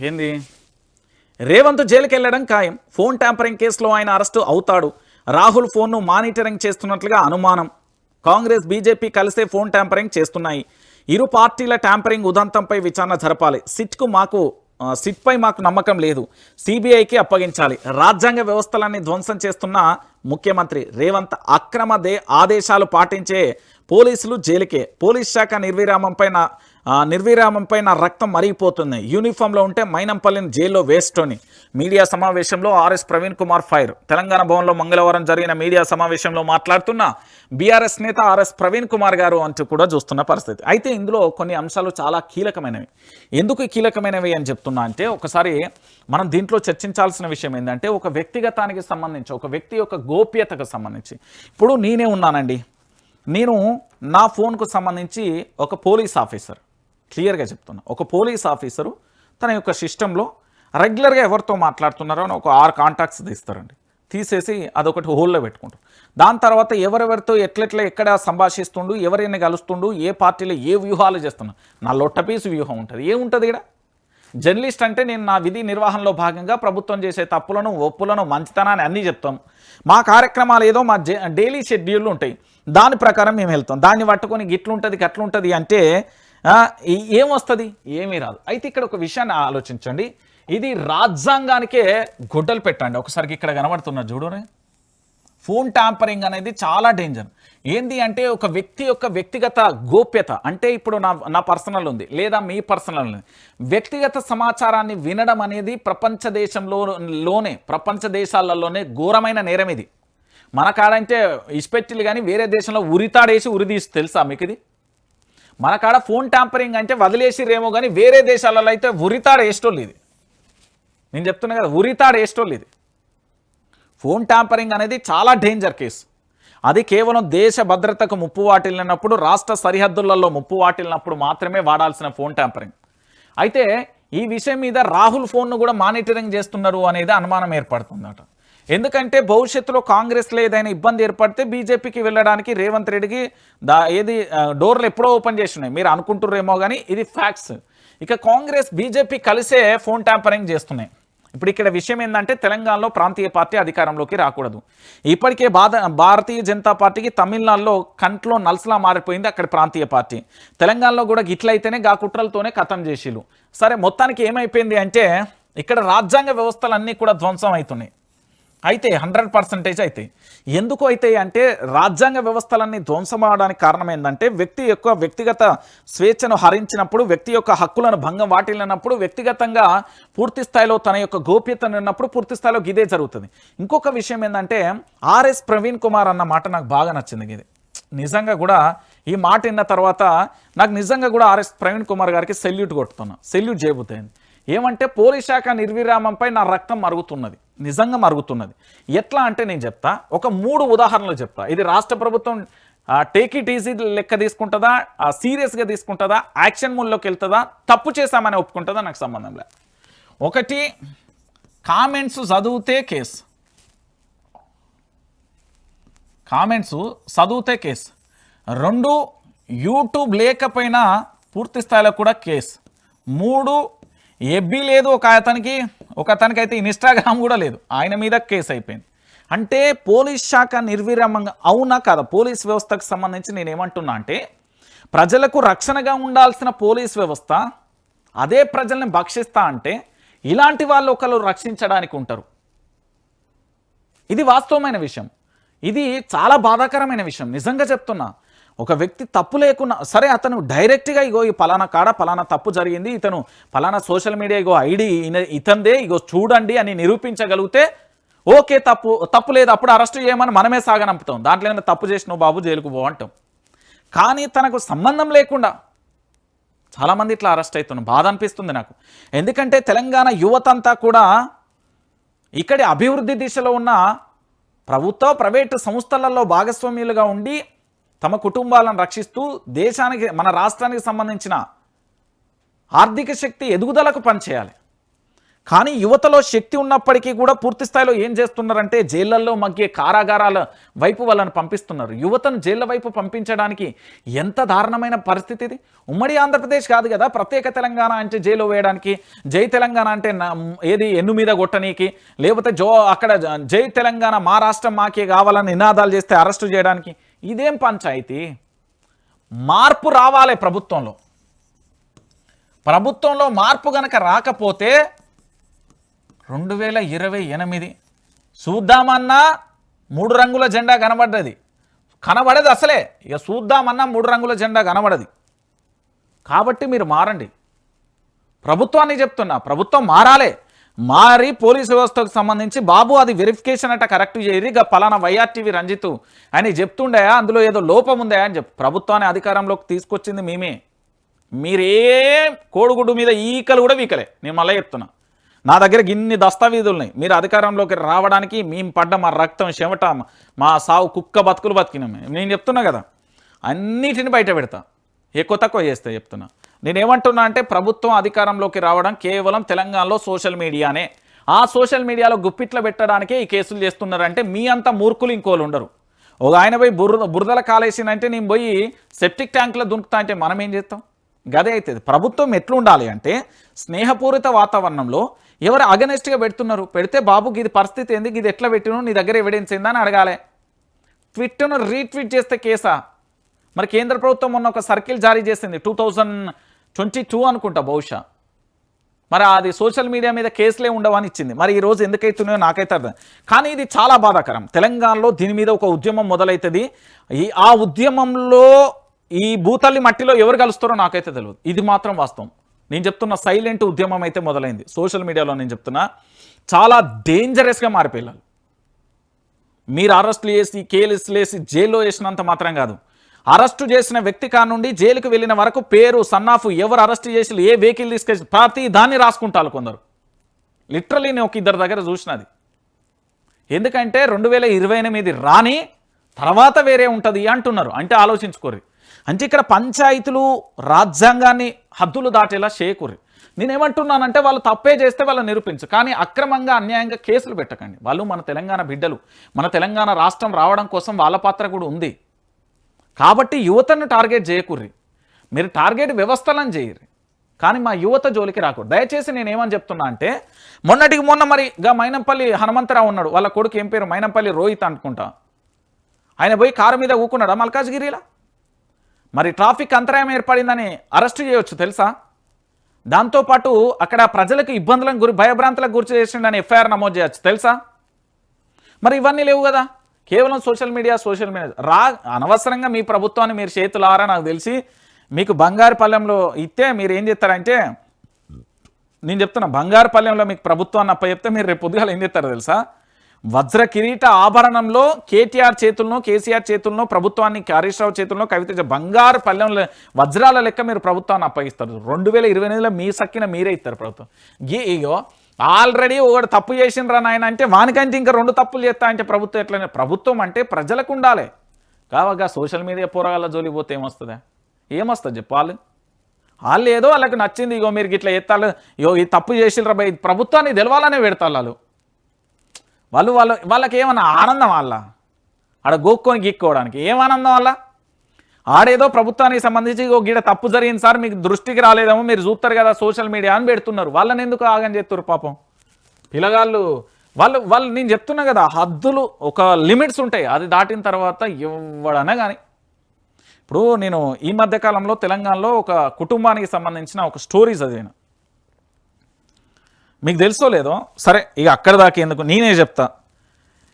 ఏంది? రేవంత్ జైలుకి వెళ్ళడం ఖాయం. ఫోన్ ట్యాంపరింగ్ కేసులో ఆయన అరెస్టు అవుతాడు. రాహుల్ ఫోన్ను మానిటరింగ్ చేస్తున్నట్లుగా అనుమానం. కాంగ్రెస్ బీజేపీ కలిసే ఫోన్ ట్యాంపరింగ్ చేస్తున్నాయి. ఇరు పార్టీల ట్యాంపరింగ్ ఉదంతంపై విచారణ జరపాలి. సిట్కు మాకు సిట్పై మాకు నమ్మకం లేదు. సిబిఐకి అప్పగించాలి. రాజ్యాంగ వ్యవస్థలన్నీ ధ్వంసం చేస్తున్న ముఖ్యమంత్రి రేవంత్ అక్రమ దే ఆదేశాలు పాటించే పోలీసులు జైలుకే. పోలీస్ శాఖ నిర్విరామంపై నిర్విరామంపై నా రక్తం మరిగిపోతుంది. యూనిఫామ్లో ఉంటే మైనంపల్లిని జైల్లో వేస్టోని. మీడియా సమావేశంలో ఆర్ఎస్ ప్రవీణ్ కుమార్ ఫైర్. తెలంగాణ భవన్లో మంగళవారం జరిగిన మీడియా సమావేశంలో మాట్లాడుతున్న బీఆర్ఎస్ నేత ఆర్ఎస్ ప్రవీణ్ కుమార్ గారు అంటూ కూడా చూస్తున్న పరిస్థితి. అయితే ఇందులో కొన్ని అంశాలు చాలా కీలకమైనవి. ఎందుకు కీలకమైనవి అని చెప్తున్నా అంటే ఒకసారి మనం దీంట్లో చర్చించాల్సిన విషయం ఏంటంటే ఒక వ్యక్తిగతానికి సంబంధించి ఒక వ్యక్తి యొక్క గోప్యతకు సంబంధించి. ఇప్పుడు నేనే ఉన్నానండి. నేను నా ఫోన్కు సంబంధించి ఒక పోలీస్ ఆఫీసర్. క్లియర్గా చెప్తున్నా. ఒక పోలీస్ ఆఫీసరు తన యొక్క సిస్టంలో రెగ్యులర్గా ఎవరితో మాట్లాడుతున్నారో అని ఒక ఆరు కాంటాక్ట్స్ తీస్తారండి. తీసేసి అదొకటి హోల్లో పెట్టుకుంటారు. దాని తర్వాత ఎవరెవరితో ఎట్లెట్లా ఎక్కడ సంభాషిస్తుండు ఎవరైనా కలుస్తుండు ఏ పార్టీలో ఏ వ్యూహాలు చేస్తున్నారు నా లొట్టపీసు వ్యూహం ఉంటుంది. ఏముంటుంది ఇక్కడ జర్నలిస్ట్ అంటే నేను నా విధి నిర్వహణలో భాగంగా ప్రభుత్వం చేసే తప్పులను ఒప్పులను మంచితనాన్ని అన్నీ చెప్తాం. మా కార్యక్రమాలు ఏదో మా డైలీ షెడ్యూల్ ఉంటాయి. దాని ప్రకారం మేము వెళ్తాం. దాన్ని పట్టుకొని గిట్లుంటుంది గట్లుంటుంది అంటే ఏమొస్తుంది? ఏమీ రాదు. అయితే ఇక్కడ ఒక విషయాన్ని ఆలోచించండి. ఇది రాజ్యాంగానికే గుడ్డలు పెట్టండి. ఒకసారికి ఇక్కడ కనబడుతున్నారు చూడరే ఫోన్ ట్యాంపరింగ్ అనేది చాలా డేంజర్. ఏంది అంటే ఒక వ్యక్తి యొక్క వ్యక్తిగత గోప్యత. అంటే ఇప్పుడు నా నా పర్సనల్ ఉంది లేదా మీ పర్సనల్ ఉంది. వ్యక్తిగత సమాచారాన్ని వినడం అనేది ప్రపంచ దేశంలో లోనే ప్రపంచ దేశాలలోనే ఘోరమైన నేరం ఇది. మన కాడంటే ఇస్పెట్టిలు కానీ వేరే దేశంలో ఉరితాడేసి ఉరి తీసి తెలుసా మీకు ఇది? మన కాడ ఫోన్ ట్యాంపరింగ్ అంటే వదిలేసిరేమో కానీ వేరే దేశాలలో అయితే ఉరితాడు వేసేటోళ్ళు ఇది. నేను చెప్తున్నా కదా ఉరితాడు వేసేటోళ్ళు ఇది. ఫోన్ ట్యాంపరింగ్ అనేది చాలా డేంజర్ కేసు. అది కేవలం దేశ భద్రతకు ముప్పు వాటిల్లినప్పుడు రాష్ట్ర సరిహద్దులలో ముప్పు వాటిల్లినప్పుడు మాత్రమే వాడాల్సిన ఫోన్ ట్యాంపరింగ్. అయితే ఈ విషయం మీద రాహుల్ ఫోన్ను కూడా మానిటరింగ్ చేస్తున్నారు అనేది అనుమానం ఏర్పడుతుందట. ఎందుకంటే భవిష్యత్తులో కాంగ్రెస్లో ఏదైనా ఇబ్బంది ఏర్పడితే బీజేపీకి వెళ్ళడానికి రేవంత్ రెడ్డికి దా ఏది డోర్లు ఎప్పుడో ఓపెన్ చేసినాయి మీరు అనుకుంటుర్రేమో కానీ ఇది ఫ్యాక్ట్స్. ఇక కాంగ్రెస్ బీజేపీ కలిసే ఫోన్ ట్యాంపరింగ్ చేస్తున్నాయి. ఇప్పుడు ఇక్కడ విషయం ఏంటంటే తెలంగాణలో ప్రాంతీయ పార్టీ అధికారంలోకి రాకూడదు. ఇప్పటికే బాధ భారతీయ జనతా పార్టీకి తమిళనాడులో కంట్లో నల్సలా మారిపోయింది అక్కడ ప్రాంతీయ పార్టీ. తెలంగాణలో కూడా గిట్లయితేనే గా కుట్రలతోనే ఖతం చేసిలు సరే మొత్తానికి ఏమైపోయింది అంటే ఇక్కడ రాజ్యాంగ వ్యవస్థలన్నీ కూడా ధ్వంసం అవుతున్నాయి. అయితే హండ్రెడ్ పర్సెంటేజ్ అవుతాయి ఎందుకు అవుతాయి అంటే రాజ్యాంగ వ్యవస్థలన్నీ ధ్వంసం అవడానికి కారణం ఏంటంటే వ్యక్తి యొక్క వ్యక్తిగత స్వేచ్ఛను హరించినప్పుడు వ్యక్తి యొక్క హక్కులను భంగం వాటిల్లినప్పుడు వ్యక్తిగతంగా పూర్తి స్థాయిలో తన యొక్క గోప్యతను ఉన్నప్పుడు పూర్తి స్థాయిలో ఇదే జరుగుతుంది. ఇంకొక విషయం ఏంటంటే ఆర్ఎస్ ప్రవీణ్ కుమార్ అన్న మాట నాకు బాగా నచ్చింది. ఇది నిజంగా కూడా ఈ మాట విన్న తర్వాత నాకు నిజంగా కూడా ఆర్ఎస్ ప్రవీణ్ కుమార్ గారికి సెల్యూట్ కొడుతున్నా. సెల్యూట్ చేయబోతుంది. ఏమంటే పోలీస్ శాఖ నిర్విరామంపై నా రక్తం మరుగుతున్నది. నిజంగా మరుగుతున్నది. ఎట్లా అంటే నేను చెప్తా ఒక మూడు ఉదాహరణలు చెప్తా. ఇది రాష్ట్ర ప్రభుత్వం టేక్ ఇట్ ఈజీ లెక్క తీసుకుంటుందా సీరియస్గా తీసుకుంటుందా యాక్షన్ మూడ్లోకి వెళ్తుందా తప్పు చేశామని ఒప్పుకుంటుందా నాకు సంబంధం లేదు. ఒకటి కామెంట్స్ చదివితే కేసు కామెంట్స్ చదివితే కేసు రెండు యూట్యూబ్ లేకపోయినా పూర్తి స్థాయిలో కూడా కేసు మూడు ఎబ్బీ లేదు ఒక అతనికి ఒక అతనికి అయితే ఇన్స్టాగ్రామ్ కూడా లేదు. ఆయన మీద కేసు అయిపోయింది. అంటే పోలీస్ శాఖ నిర్విరామంగా అవునా కాదా? పోలీస్ వ్యవస్థకు సంబంధించి నేను ఏమంటున్నా అంటే ప్రజలకు రక్షణగా ఉండాల్సిన పోలీస్ వ్యవస్థ అదే ప్రజల్ని భక్షిస్తా అంటే ఇలాంటి వాళ్ళు ఒకరు రక్షించడానికి ఉంటారు. ఇది వాస్తవమైన విషయం. ఇది చాలా బాధాకరమైన విషయం. నిజంగా చెప్తున్నా. ఒక వ్యక్తి తప్పు లేకున్నా సరే అతను డైరెక్ట్గా ఇగో ఈ పలానా కాడ పలానా తప్పు జరిగింది ఇతను పలానా సోషల్ మీడియా ఇగో ఐడి ఇతందే ఇగో చూడండి అని నిరూపించగలిగితే ఓకే తప్పు తప్పు లేదు అప్పుడు అరెస్ట్ చేయమని మనమే సాగనంపుతాం. దాంట్లో ఏమైనా తప్పు చేసినావు బాబు జైలుకు పో అంటాం. కానీ తనకు సంబంధం లేకుండా చాలామంది ఇట్లా అరెస్ట్ అవుతున్నాం బాధ అనిపిస్తుంది నాకు. ఎందుకంటే తెలంగాణ యువతంతా కూడా ఇక్కడి అభివృద్ధి దిశలో ఉన్న ప్రభుత్వ ప్రైవేటు సంస్థలలో భాగస్వామ్యులుగా ఉండి తమ కుటుంబాలను రక్షిస్తూ దేశానికి మన రాష్ట్రానికి సంబంధించిన ఆర్థిక శక్తి ఎదుగుదలకు పనిచేయాలి. కానీ యువతలో శక్తి ఉన్నప్పటికీ కూడా పూర్తి స్థాయిలో ఏం చేస్తున్నారంటే జైళ్ళల్లో మగ్గే కారాగారాల వైపు వాళ్ళని పంపిస్తున్నారు. యువతను జైళ్ళ వైపు పంపించడానికి ఎంత దారుణమైన పరిస్థితి ఇది? ఉమ్మడి ఆంధ్రప్రదేశ్ కాదు కదా ప్రత్యేక తెలంగాణ అంటే జైలు వేయడానికి జై తెలంగాణ అంటే ఏది ఎన్ను మీద కొట్టనీకి లేకపోతే జో అక్కడ జై తెలంగాణ మా రాష్ట్రం మాకే కావాలని నినాదాలు చేస్తే అరెస్టు చేయడానికి ఇదేం పంచాయితీ? మార్పు రావాలి ప్రభుత్వంలో. ప్రభుత్వంలో మార్పు గనక రాకపోతే రెండు వేల ఇరవై ఎనిమిది చూద్దామన్నా మూడు రంగుల జెండా కనబడ్డది. కనబడదు అసలే. ఇక చూద్దామన్నా మూడు రంగుల జెండా కనబడది. కాబట్టి మీరు మారండి. ప్రభుత్వాన్ని చెప్తున్నా ప్రభుత్వం మారాలే. మారి పోలీసు వ్యవస్థకు సంబంధించి బాబు అది వెరిఫికేషన్ అట కరెక్ట్ చేయరు. ఇక పలానా వైఆర్టీవీ రంజితు అని చెప్తుండే అందులో ఏదో లోపం ఉందా అని చెప్పి ప్రభుత్వాన్ని అధికారంలోకి తీసుకొచ్చింది మేమే. మీరే కోడిగుడ్డు మీద ఈకలు కూడా వీకలే. నేను మళ్ళీ చెప్తున్నా. నా దగ్గర ఇన్ని దస్తావేజులు ఉన్నాయి మీరు అధికారంలోకి రావడానికి మేము పడ్డ మా రక్తం చెమట మా సావు కుక్క బతుకులు బతికినాం నేను చెప్తున్నా కదా అన్నిటిని బయట పెడతా. ఎక్కువ తక్కువ చేస్తా చెప్తున్నా. నేను ఏమంటున్నా అంటే ప్రభుత్వం అధికారంలోకి రావడం కేవలం తెలంగాణలో సోషల్ మీడియానే. ఆ సోషల్ మీడియాలో గుప్పిట్లో పెట్టడానికే ఈ కేసులు చేస్తున్నారంటే మీ అంత మూర్ఖులు ఇంకోళ్ళు ఉండరు. ఒక ఆయన పోయి బురద బురదల కాలేసిందంటే నేను పోయి సెప్టిక్ ట్యాంక్లో దుంకుతా అంటే మనం ఏం చేస్తాం? గదే అవుతుంది. ప్రభుత్వం ఎట్లుండాలి అంటే స్నేహపూరిత వాతావరణంలో ఎవరు అగనెస్ట్గా పెడుతున్నారు? పెడితే బాబుకి ఇది పరిస్థితి ఏంది ఇది ఎట్లా పెట్టినో నీ దగ్గర ఎవిడెన్స్ ఏందా అని అడగాలి. ట్విట్టర్ను రీట్వీట్ చేస్తే కేసా? మరి కేంద్ర ప్రభుత్వం మొన్న ఒక సర్కిల్ జారీ చేసింది. టూ థౌజండ్ ట్వంటీ టూ అనుకుంటా బహుశా. మరి అది సోషల్ మీడియా మీద కేసులే ఉండవని ఇచ్చింది. మరి ఈ రోజు ఎందుకైతున్నాయో నాకైతే అర్థం. కానీ ఇది చాలా బాధాకరం. తెలంగాణలో దీని మీద ఒక ఉద్యమం మొదలవుతుంది ఈ ఆ ఉద్యమంలో ఈ భూతల్లి మట్టిలో ఎవరు కలుస్తారో నాకైతే తెలియదు ఇది మాత్రం వాస్తవం. నేను చెప్తున్న సైలెంట్ ఉద్యమం అయితే మొదలైంది. సోషల్ మీడియాలో నేను చెప్తున్నా చాలా డేంజరస్గా మారిపోయారు మీరు అరెస్టులు చేసి కేసులు వేసి జైల్లో వేసినంత మాత్రం కాదు. అరెస్టు చేసిన వ్యక్తి కానుండి జైలుకు వెళ్ళిన వరకు పేరు సన్నాఫ్ ఎవరు అరెస్ట్ చేసి ఏ వెహికల్ తీసుకెళ్ళి ప్రతి దాన్ని రాసుకుంటారు కొందరు. లిటరలీ నేను ఒక ఇద్దరు దగ్గర చూసినది. ఎందుకంటే రెండు వేల ఇరవై ఎనిమిది రాని తర్వాత వేరే ఉంటుంది అంటున్నారు. అంటే ఆలోచించుకోరు అంటే ఇక్కడ పంచాయతీలు రాజ్యాంగాన్ని హద్దులు దాటేలా చేయకూరి నేనేమంటున్నానంటే వాళ్ళు తప్పే చేస్తే వాళ్ళని నిరూపించు. కానీ అక్రమంగా అన్యాయంగా కేసులు పెట్టకండి. వాళ్ళు మన తెలంగాణ బిడ్డలు. మన తెలంగాణ రాష్ట్రం రావడం కోసం వాళ్ళ పాత్ర కూడా ఉంది. కాబట్టి యువతను టార్గెట్ చేయకూర్రి. మీరు టార్గెట్ వ్యవస్థలను చేయరు. కానీ మా యువత జోలికి రాకూడదు. దయచేసి నేను ఏమని చెప్తున్నా అంటే మొన్నటికి మొన్న మరి గా మైనంపల్లి హనుమంతరావు ఉన్నాడు. వాళ్ళ కొడుకు ఏం పేరు? మైనంపల్లి రోహిత్ అనుకుంటా. ఆయన పోయి కారు మీద ఊకున్నాడా మల్కాజ్గిరిలా? మరి ట్రాఫిక్ అంతరాయం ఏర్పడిందని అరెస్ట్ చేయొచ్చు తెలుసా? దాంతోపాటు అక్కడ ప్రజలకు ఇబ్బందులను గురి భయభ్రాంతులకు గురి చేసిండని ఎఫ్ఐఆర్ నమోదు చేయొచ్చు తెలుసా? మరి ఇవన్నీ లేవు కదా. కేవలం సోషల్ మీడియా సోషల్ మీడియా. రా అనవసరంగా మీ ప్రభుత్వాన్ని మీరు చేతులారా నాకు తెలిసి మీకు బంగారు పల్లెంలో ఇస్తే మీరు ఏం చేస్తారంటే నేను చెప్తున్నా బంగారు పల్లెంలో మీకు ప్రభుత్వాన్ని అప్ప చెప్తే మీరు రేపు పొద్దుగాల ఏం చేస్తారో తెలుసా? వజ్ర కిరీట ఆభరణంలో కేటీఆర్ చేతుల్లో కేసీఆర్ చేతుల్లో ప్రభుత్వాన్ని హరీష్ రావు చేతుల్లో కవిత బంగారు పల్లెంలో వజ్రాల లెక్క మీరు ప్రభుత్వాన్ని అప్పగిస్తారు. రెండు వేల ఇరవై ఎనిమిదిలో మీ సక్కిన మీరే ఇస్తారు ప్రభుత్వం. గీ ఇగో ఆల్రెడీ ఒకడు తప్పు చేసిండ్రా నాయన అంటే వానికంటే ఇంకా రెండు తప్పులు చేస్తా అంటే ప్రభుత్వం ఎట్లనే? ప్రభుత్వం అంటే ప్రజలకు ఉండాలి. కావగా సోషల్ మీడియా పోరగాళ్ళ జోలికి పోతే ఏమొస్తుందా? ఏమొస్తుంది చెప్పాలి వాళ్ళు? ఏదో వాళ్ళకి నచ్చింది ఇగో మీరు ఇట్లా ఎత్తాలి ఇగో ఈ తప్పు చేసిర్రా బై ప్రభుత్వాన్ని తెలవాలనే పెడతారు వాళ్ళు. వాళ్ళు వాళ్ళు వాళ్ళకి ఏమన్నా ఆనందం వాళ్ళ? ఆడ గోక్కొని గీక్కోవడానికి ఏం ఆనందం వాళ్ళ? ఆడేదో ప్రభుత్వానికి సంబంధించి ఓ గీడ తప్పు జరిగింది సార్ మీకు దృష్టికి రాలేదేమో మీరు చూస్తారు కదా సోషల్ మీడియా అని పెడుతున్నారు. వాళ్ళని ఎందుకు ఆగని చెప్తారు పాపం? పిల్లగాళ్ళు వాళ్ళు వాళ్ళు నేను చెప్తున్నా కదా హద్దులు ఒక లిమిట్స్ ఉంటాయి. అది దాటిన తర్వాత ఎవడన్నా కానీ. ఇప్పుడు నేను ఈ మధ్యకాలంలో తెలంగాణలో ఒక కుటుంబానికి సంబంధించిన ఒక స్టోరీ చదివాను. మీకు తెలుసో లేదో? సరే ఇక అక్కడ దాకా ఎందుకు? నేనే చెప్తా.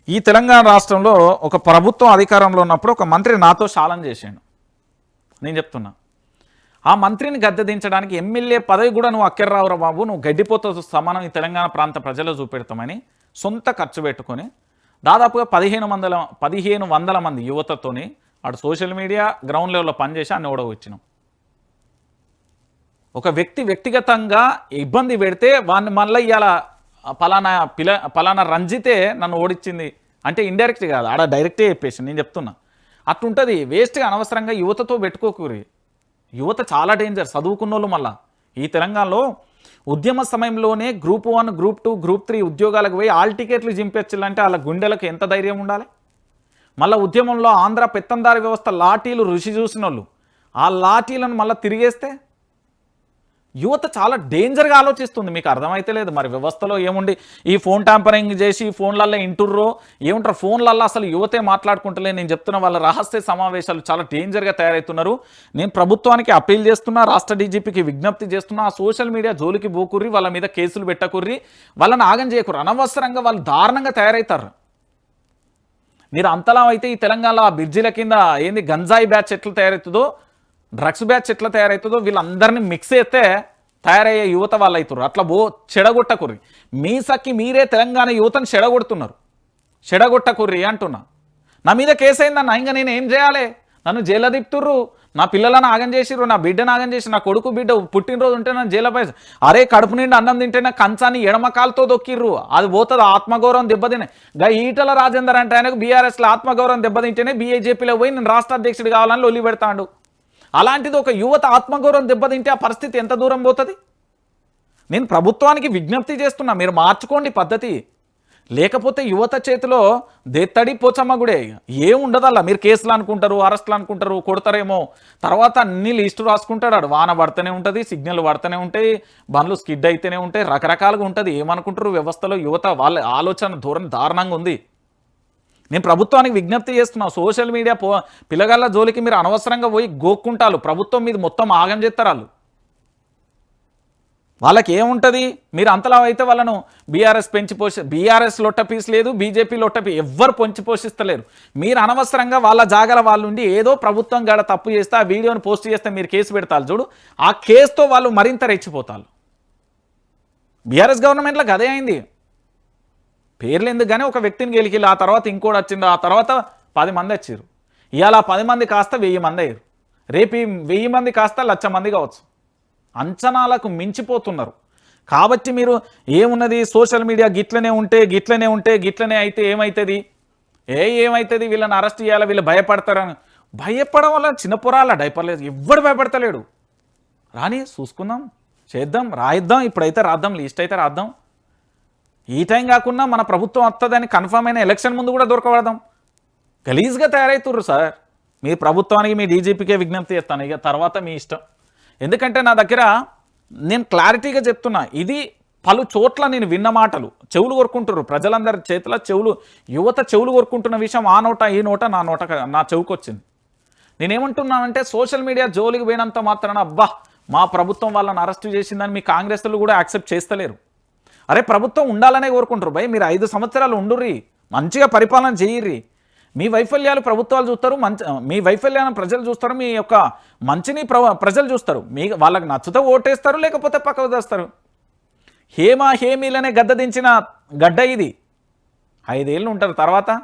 ఈ తెలంగాణ రాష్ట్రంలో ఒక ప్రభుత్వం అధికారంలో ఉన్నప్పుడు ఒక మంత్రి నాతో శాలం చేశాను నేను చెప్తున్నా. ఆ మంత్రిని గద్దెదించడానికి ఎమ్మెల్యే పదవి కూడా నువ్వు అక్కర్రావురా బాబు. నువ్వు గడ్డిపోతో సమానం ఈ తెలంగాణ ప్రాంత ప్రజలు చూపెడతామని సొంత ఖర్చు పెట్టుకొని దాదాపుగా పదిహేను వందల పదిహేను వందల మంది యువతతోని అటు సోషల్ మీడియా గ్రౌండ్ లెవెల్లో పనిచేసి అన్ని ఓడవచ్చినాం ఒక వ్యక్తి వ్యక్తిగతంగా ఇబ్బంది పెడితే వాడిని మళ్ళీ ఇవాళ పలానా పిల పలానా రంజితే నన్ను ఓడించింది అంటే ఇండైరెక్ట్ కాదు ఆడ డైరెక్టే చెప్పేసి నేను చెప్తున్నా. అట్లుంటుంది వేస్ట్గా అనవసరంగా యువతతో పెట్టుకోకూరి. యువత చాలా డేంజర్. చదువుకున్న వాళ్ళు మళ్ళా. ఈ తెలంగాణలో ఉద్యమ సమయంలోనే group one group two group three ఉద్యోగాలకు పోయి ఆల్ టికెట్లు చింపించాలంటే వాళ్ళ గుండెలకు ఎంత ధైర్యం ఉండాలి? మళ్ళీ ఉద్యమంలో ఆంధ్ర పెత్తందారి వ్యవస్థ లాఠీలు రుచి చూసిన వాళ్ళు ఆ లాఠీలను మళ్ళీ తిరిగేస్తే యువత చాలా డేంజర్గా ఆలోచిస్తుంది. మీకు అర్థమైతే లేదు. మరి వ్యవస్థలో ఏముండి? ఈ ఫోన్ ట్యాంపరింగ్ చేసి ఫోన్లల్లో ఇంటుర్రో? ఏముంటారు? ఫోన్లల్లో అసలు యువతే మాట్లాడుకుంటలే. నేను చెప్తున్న వాళ్ళ రహస్య సమావేశాలు చాలా డేంజర్గా తయారవుతున్నారు నేను ప్రభుత్వానికి అప్పీల్ చేస్తున్నా రాష్ట్ర డీజీపీకి విజ్ఞప్తి చేస్తున్నా సోషల్ మీడియా జోలికి పోకుర్రి వాళ్ళ మీద కేసులు పెట్టకుర్రి వాళ్ళని ఆగం చేయకుర్రి. అనవసరంగా వాళ్ళు దారుణంగా తయారవుతారు మీరు అంతలా అయితే ఈ తెలంగాణలో ఆ బ్రిడ్జిల కింద ఏంది గంజాయి బ్యాచ్ ఎట్లా తయారవుతుందో డ్రగ్స్ బ్యాచ్ ఎట్లా తయారవుతుందో వీళ్ళందరినీ మిక్స్ అయితే తయారయ్యే యువత వాళ్ళు అవుతారు అట్లా బో చెడగొట్టకుర్రి. మీ సక్కి మీరే తెలంగాణ యువతను చెడగొడుతున్నారు. చెడగొట్టకుర్రి అంటున్నా. నా మీద కేసు అయిందన్న ఇంకా నేను ఏం చేయాలి? నన్ను జైల్లో దిప్తుర్రు నా పిల్లలను ఆగం చేసిర్రు నా బిడ్డను ఆగం చేసి నా కొడుకు బిడ్డ పుట్టినరోజు ఉంటే నన్ను జైల్లో పై అరే కడుపు నిండి అన్నం తింటే నా కంచాన్ని ఎడమకాలతో దొక్కిర్రు. అది పోతుంది ఆత్మగౌరవం దెబ్బతినే. గా ఈటల రాజేందర్ అంటే ఆయనకు బీఆర్ఎస్లో ఆత్మగౌరవం దెబ్బతింటేనే బీఏజేపీలో పోయి నేను రాష్ట్ర అధ్యక్షుడు కావాలని లొల్లి పెడతాడు. అలాంటిది ఒక యువత ఆత్మగౌరవం దెబ్బతింటే ఆ పరిస్థితి ఎంత దూరం పోతుంది? నేను ప్రభుత్వానికి విజ్ఞప్తి చేస్తున్నా మీరు మార్చుకోండి పద్ధతి. లేకపోతే యువత చేతిలో దేత్తడి పోచమ్మగుడే ఏం ఉండదల్లా? మీరు కేసులు అనుకుంటారు అరెస్టులు అనుకుంటారు కొడతారేమో. తర్వాత అన్ని లిస్టు రాసుకుంటాడు వాన పడుతూనే ఉంటుంది సిగ్నల్ పడుతూనే ఉంటాయి బండ్లు స్కిడ్ అయితేనే ఉంటాయి రకరకాలుగా ఉంటుంది. ఏమనుకుంటారు వ్యవస్థలో యువత వాళ్ళ ఆలోచన ధోరణి దారుణంగా ఉంది. నేను ప్రభుత్వానికి విజ్ఞప్తి చేస్తున్నాను సోషల్ మీడియా పో పిల్లగాళ్ళ జోలికి మీరు అనవసరంగా పోయి గోక్కుంటారు ప్రభుత్వం మీద మొత్తం ఆగం చేస్తారు వాళ్ళు వాళ్ళకి ఏముంటుంది మీరు అంతలా అయితే వాళ్ళను బీఆర్ఎస్ పెంచి పోషి బీఆర్ఎస్ లొట్ట పీస్ లేదు బీజేపీ లొట్టపీ ఎవ్వరు పొంచి పోషిస్తలేరు. మీరు అనవసరంగా వాళ్ళ జాగల వాళ్ళు ఉండి ఏదో ప్రభుత్వం గాడ తప్పు చేస్తే ఆ వీడియోని పోస్ట్ చేస్తే మీరు కేసు పెడతారు చూడు ఆ కేసుతో వాళ్ళు మరింత రెచ్చిపోతారు. బీఆర్ఎస్ గవర్నమెంట్లో అదే అయింది. పేర్లు ఎందుకు కానీ ఒక వ్యక్తిని గెలికి ఆ తర్వాత ఇంకోటి వచ్చింది ఆ తర్వాత పది మంది వచ్చారు ఇవాళ పది మంది కాస్త వెయ్యి మంది అయ్యారు. రేపు వెయ్యి మంది కాస్త లక్ష మంది కావచ్చు. అంచనాలకు మించిపోతున్నారు. కాబట్టి మీరు ఏమున్నది సోషల్ మీడియా గిట్లనే ఉంటే గిట్లనే ఉంటే గిట్లనే అయితే ఏమవుతుంది ఏ ఏమవుతుంది వీళ్ళని అరెస్ట్ చేయాలి? వీళ్ళు భయపడతారని. భయపడడం వల్ల చిన్నపురాల డైపర్లేదు ఎవ్వడు భయపడతలేడు. రాని చూసుకుందాం చేద్దాం రాయిద్దాం ఇప్పుడైతే రాద్దాం లిస్ట్ అయితే రాద్దాం. ఈ టైం కాకుండా మన ప్రభుత్వం వస్తుందని కన్ఫర్మ్ అయిన ఎలక్షన్ ముందు కూడా దొరకబడదాం. గలీజ్గా తయారవుతుర్రు సార్. మీ ప్రభుత్వానికి మీ డీజీపీకే విజ్ఞప్తి చేస్తాను. ఇక తర్వాత మీ ఇష్టం. ఎందుకంటే నా దగ్గర నేను క్లారిటీగా చెప్తున్నా ఇది పలు చోట్ల నేను విన్న మాటలు. చెవులు కొరుకుంటున్నారు ప్రజలందరి చేతిలో చెవులు యువత చెవులు కొరుకుంటున్న విషయం ఆ నోట ఈ నోట నా నోట నా చెవుకు వచ్చింది నేనేమంటున్నానంటే సోషల్ మీడియా జోలికి పోయినంత మాత్రాన అబ్బా మా ప్రభుత్వం వాళ్ళని అరెస్ట్ చేసిందని మీ కాంగ్రెస్లు కూడా యాక్సెప్ట్ చేస్తలేరు. అరే ప్రభుత్వం ఉండాలనే కోరుకుంటారు. భయ్ మీరు ఐదు సంవత్సరాలు ఉండుర్రి. మంచిగా పరిపాలన చేయర్రి. మీ వైఫల్యాలు ప్రభుత్వాలు చూస్తారు మంచి మీ వైఫల్యాన్ని ప్రజలు చూస్తారు మీ యొక్క మంచిని ప్రజలు చూస్తారు. మీ వాళ్ళకి నచ్చితే ఓటేస్తారు లేకపోతే పక్కకు తెస్తారు. హేమా హేమీలనే గద్ద దించిన గడ్డ ఇది. ఐదేళ్ళు ఉంటారు. తర్వాత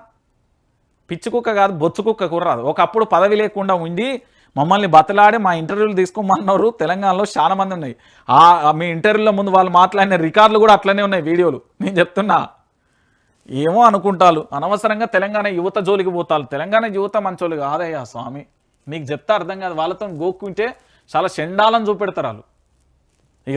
పిచ్చి కుక్క కాదు బొచ్చు కుక్క కుర్రాదు ఒకప్పుడు పదవి లేకుండా ఉండి మమ్మల్ని బతలాడి మా ఇంటర్వ్యూలు తీసుకోమన్నారు. తెలంగాణలో చాలా మంది ఉన్నాయి. ఆ మీ ఇంటర్వ్యూల ముందు వాళ్ళు మాట్లాడిన రికార్డులు కూడా అట్లనే ఉన్నాయి వీడియోలు. నేను చెప్తున్నా. ఏమో అనుకుంటారు అనవసరంగా తెలంగాణ యువత జోలికి పోతారు తెలంగాణ యువత మంచోళ్ళు కాదయ్యా స్వామి. నీకు చెప్తే అర్థం కాదు. వాళ్ళతో గోక్కుంటే చాలా షెండాలను చూపెడతారు వాళ్ళు.